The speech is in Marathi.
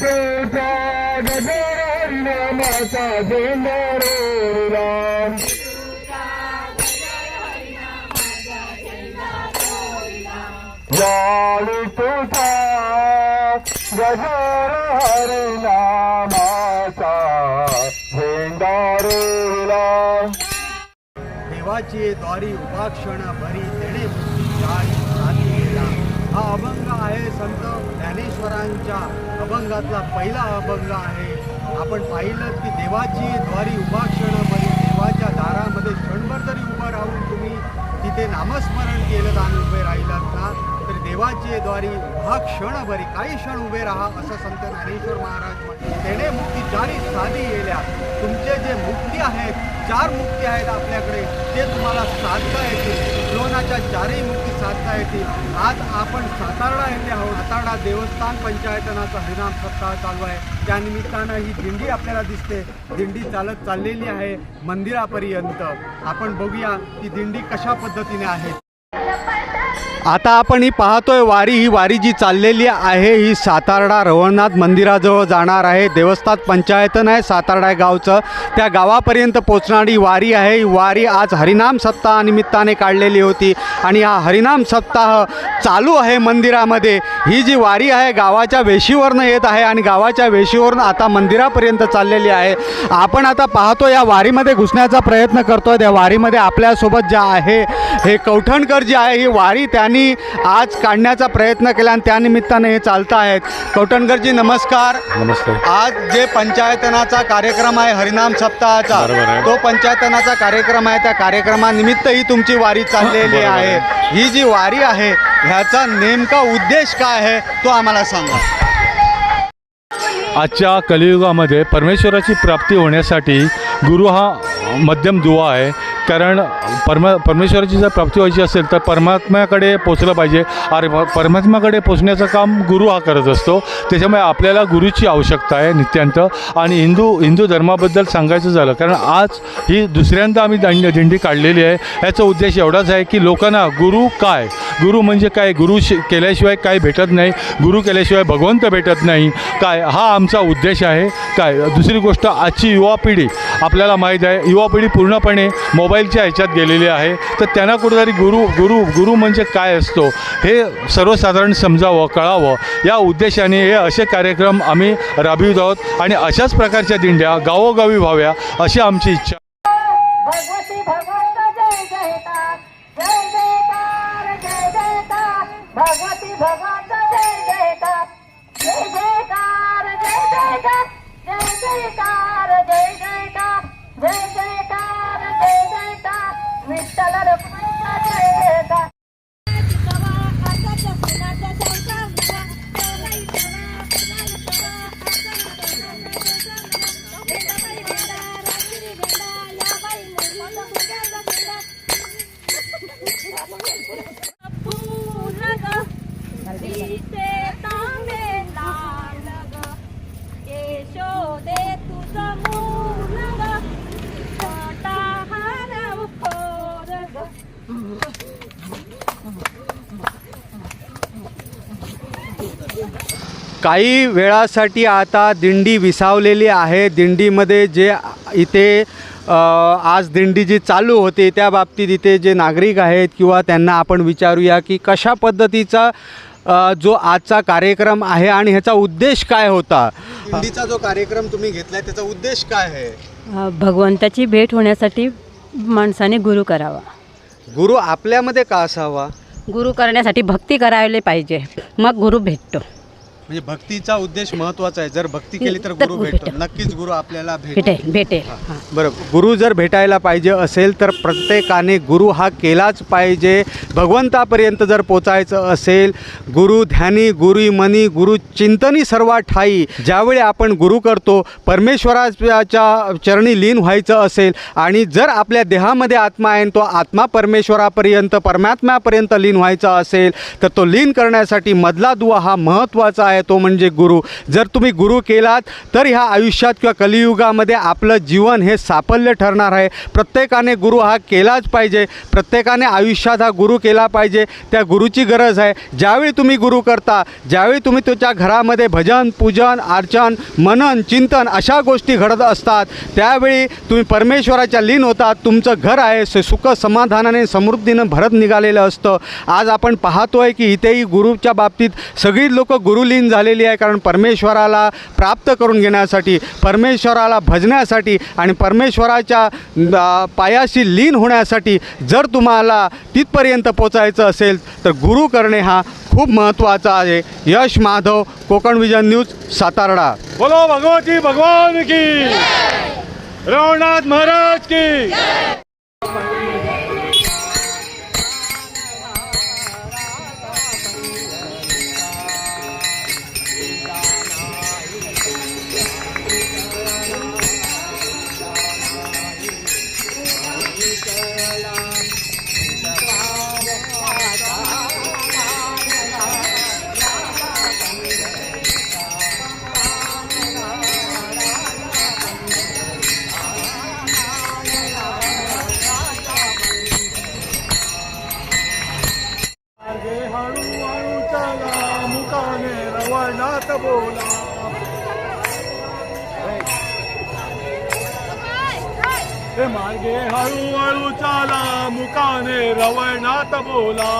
विठूचा गजर हरिनामाचा झेंडारोला या विठूचा गजर देवाची द्वारी उपाक्षण भरी देणे बुद्धी हा अभंग आहे. संत ज्ञानेश्वरांच्या अभंगातला पहिला अभंग आहे. आपण पाहिलं की देवाची द्वारी उभा क्षण देवाच्या दारामध्ये क्षणभर जरी उभं राहून तुम्ही तिथे नामस्मरण केलं आणि उभे राहिलात ना तर देवाची द्वारी उभा क्षण भरी काही क्षण उभे राहा असं संत ज्ञानेश्वर महाराज म्हणतात. मुक्ती जारी साधी येल्या. तुमचे जे मुक्ती आहेत चार मुक्ती आहेत आपल्याकडे ते तुम्हाला साधता येतील. लोणाच्या चारही मुक्ती साधता येतील. आज आपण सातारडा येथे आहोत. सातारडा देवस्थान पंचायतनाचा हरिनाम सप्ताह चालू आहे. त्यानिमित्तानं ही दिंडी आपल्याला दिसते. दिंडी चालत चाललेली आहे मंदिरापर्यंत. आपण बघूया ती दिंडी कशा पद्धतीने आहे. आता आपण ही पाहतोय वारी. ही वारी जी चाललेली आहे ही सातारडा रवळनाथ मंदिराजवळ जाणार आहे. देवस्थान पंचायतन आहे सातारडा गावचं. त्या गावापर्यंत पोचणारी वारी आहे. ही वारी आज हरिनाम सप्ताहानिमित्ताने काढलेली होती आणि हा हरिनाम सप्ताह चालू आहे मंदिरामध्ये. ही जी वारी आहे गावाच्या वेशीवरनं येत आहे आणि गावाच्या वेशीवरून आता मंदिरापर्यंत चाललेली आहे. आपण आता पाहतो या वारीमध्ये घुसण्याचा प्रयत्न करतोय. त्या वारीमध्ये आपल्यासोबत ज्या आहे हे कौठणकर जे आहे ही वारी त्या त्यांनी आज काढण्याचा प्रयत्न केला आणि त्यानिमित्ताने हे चालत आहेत कौठणकरजी नमस्कार. नमस्ते आज जे पंचायतनाचा कार्यक्रम आहे हरिनाम सप्ताहाचा. तो पंचायतनाचा कार्यक्रम आहे. त्या कार्यक्रमानिमित्त ही तुमची वारी चाललेली आहे. ही जी वारी आहे ह्याचा नेमका उद्देश काय आहे तो आम्हाला सांगा. आजच्या कलियुगामध्ये परमेश्वराची प्राप्ती होण्यासाठी गुरु हा मध्यम दुवा आहे. कारण परम परमेश्वराची जर प्राप्ती व्हायची असेल तर परमात्म्याकडे पोचलं पाहिजे. आणि परमात्म्याकडे पोचण्याचं काम गुरु हा करत असतो. त्याच्यामुळे आपल्याला गुरुची आवश्यकता आहे नित्यांत आणि हिंदू हिंदू धर्माबद्दल सांगायचं झालं कारण आज ही दुसऱ्यांदा आम्ही दांड दिंडी काढलेली आहे. याचा उद्देश एवढाच आहे की लोकांना गुरु काय? गुरु म्हणजे काय? गुरु शि केल्याशिवाय काय भेटत नाही. गुरु केल्याशिवाय भगवंत भेटत नाही. काय? हा आमचा उद्देश आहे. काय? दुसरी गोष्ट आजची युवा पिढी आपल्याला माहीत आहे युवा पिढी पूर्णपणे मोबाईल मोबाईलच्या ह्याच्यात गेलेली आहे. तर त्यांना कुठेतरी गुरु गुरु गुरु म्हणजे काय असतो? हे सर्वसाधारण समजावं कळावं. या उद्देशाने हे असे कार्यक्रम आम्ही राबवित आहोत आणि अशाच प्रकारच्या दिंड्या गावोगावी व्हाव्या अशी आमची इच्छा. जय काही वेळासाठी आता दिंडी विसावलेली आहे. दिंडीमध्ये जे इथे आज दिंडी जी चालू होते त्या बाबतीत इथे जे नागरिक आहेत किंवा त्यांना आपण विचारूया की कशा पद्धतीचा जो आजचा कार्यक्रम आहे आणि ह्याचा उद्देश काय होता? दिंडीचा जो कार्यक्रम तुम्ही घेतलाय त्याचा उद्देश काय आहे? भगवंताची भेट होण्यासाठी माणसाने गुरु करावा. गुरु आपल्यामध्ये का असावा? गुरु करण्यासाठी भक्ती करायला पाहिजे. मग गुरु भेटतो. म्हणजे भक्तीचा उद्देश महत्त्वाचा आहे. जर भक्ती केली तर गुरु भेटतो. नक्कीच गुरु आपल्याला भेटेल. भेटेल भेटेल. हां. बरं गुरु जर भेटायला पाहिजे असेल तर प्रत्येकाने गुरु हा केलाच पाहिजे. भगवंतापर्यंत जर पोचायचं असेल गुरु ध्यानी गुरु मनी गुरु चिंतनी सर्व ठाई. ज्यावेळी आपण गुरु करतो परमेश्वराच्या चरणी लीन व्हायचं असेल आणि जर आपल्या देहामध्ये आत्मा आहे तो आत्मा परमेश्वरापर्यंत परमात्म्यापर्यंत लीन व्हायचा असेल तर तो लीन करण्यासाठी मधला दुवा हा महत्त्वाचा आहे. आहे तो म्हणजे गुरु. जर तुम्ही गुरु केलात तर ह्या आयुष्यात किंवा कलियुगामध्ये आपलं जीवन हे साफल्य ठरणार आहे. प्रत्येकाने गुरु हा केलाच पाहिजे. प्रत्येकाने आयुष्यात हा गुरु केला पाहिजे. त्या गुरुची गरज आहे. ज्यावेळी तुम्ही गुरु करता ज्यावेळी तुम्ही तुमच्या घरामध्ये भजन पूजन अर्चन मनन चिंतन अशा गोष्टी घडत असतात त्यावेळी तुम्ही परमेश्वराच्या लीन होतात. तुमचं घर आहे से सुख समाधानाने समृद्धीनं भरत निघालेलं असतं. आज आपण पाहतोय की इथेही गुरुच्या बाबतीत सगळी लोक गुरुलीन झालेली आहे कारण परमेश्वराला प्राप्त करून घेण्यासाठी परमेश्वराला भजण्यासाठी आणि परमेश्वराच्या पायाशी लीन होण्यासाठी जर तुम्हाला तिथपर्यंत पोचायचं असेल तर गुरु करणे हा खूप महत्त्वाचा आहे. यश माधव कोकण विजन न्यूज सातारडा. बोलो भगवती भगवान की. रवनाथ महाराज की. हळूहळू चला मुकाने रवणात बोला. हे मार्गे हळूहळू चाला मुकाने रवणात बोला.